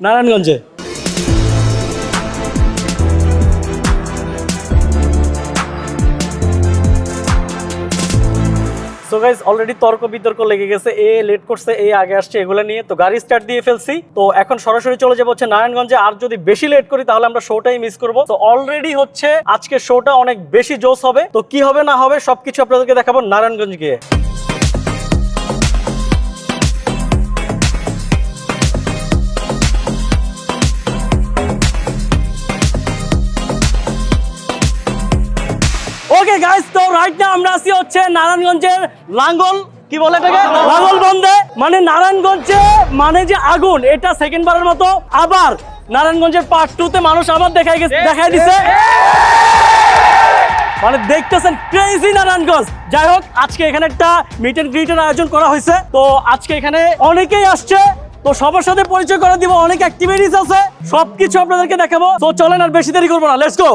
নারায়ণগঞ্জে। So guys already তর্ক বিতর্ক লেগে গেছে, এ লেট করছে, এ আগে আসছে, এগুলো নিয়ে তো গাড়ি স্টার্ট দিয়ে ফেলছি। তো এখন সরাসরি চলে যাব হচ্ছে নারায়ণগঞ্জে, আর যদি বেশি লেট করি তাহলে আমরা শোটাই মিস করব। তো অলরেডি হচ্ছে আজকে শোটা অনেক বেশি জোস হবে। তো কি হবে না হবে সবকিছু আপনাদেরকে দেখাবো নারায়ণগঞ্জ গিয়ে। ওকে গাইস তো রাইট না আমরা আছি হচ্ছে নারায়ণগঞ্জের লাঙ্গল। কি বলে এটাকে? লাঙ্গল বন্ধে মানে নারায়ণগঞ্জে মানে যে আগুন এটা সেকেন্ড বারের মতো আবার নারায়ণগঞ্জের পার্ট টু তে মানুষ আবার দেখাই গেছে দেখাই দিছে। মানে দেখতেছেন ক্রেজি নারায়ণগঞ্জ। যাই হোক আজকে এখানে একটা মিট এন্ড গ্রিটের আয়োজন করা হয়েছে। তো আজকে এখানে অনেকেই আসছে। তো সবার সাথে পরিচয় করে দিব অনেক অ্যাক্টিভিটিস আছে। সবকিছু আপনাদেরকে দেখাবো। তো চলেন আর বেশি দেরি করব না লেটস গো